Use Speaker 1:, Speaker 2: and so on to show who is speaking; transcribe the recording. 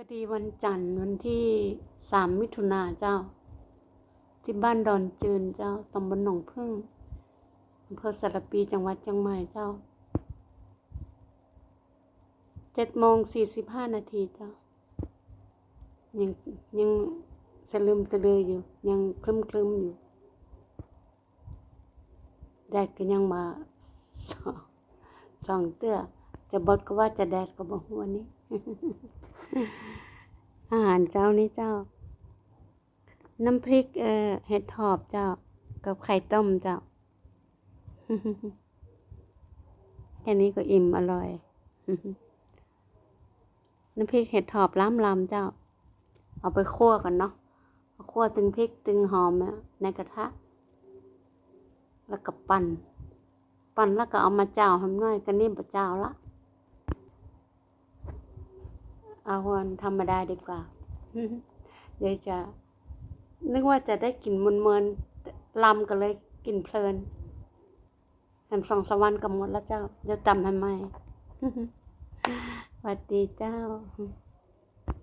Speaker 1: วัสดีวันจันทร์วันที่สามมิถุนาเจ้า ที่บ้านดอนจืนเจ้าตำบลหนองพึ่งอำเภอสารปีจังหวัดเชียงใหม่เจ้าเจ็ดโมงสี่สิบห้านาทีเจ้า ยังยังสลืมสลืออยู่ ยังคลึมคลึมอยู่แดดก็ยังมาสองสองเตื้อ จะบดก็ว่าจะแดดก็บอกหัวนี้ อาหารเจ้านี้เจ้า น้ำพริกเอ่อเห็ดถอบเจ้า กับไข่ต้มเจ้า แค่นี้ก็อิ่มอร่อย น้ำพริกเห็ดถอบล้ำลำเจ้า เอาไปคั่วก่อนเนาะคั่วตึงพริกตึงหอมอะในกระทะ แล้วก็ปั่น ปั่นแล้วก็เอามาเจ้าทำน้อยก็นิ่มประเจ้าละ เอาวันธรรมดาดีกว่าเดี๋ยวจะ นึกว่าจะได้กลิ่นมันเมินลำกันเลยกลิ่นเพลินแถมสองสวรรค์กับหมดแล้วเจ้า เดี๋ยวตำทำไมสวัสดีเจ้า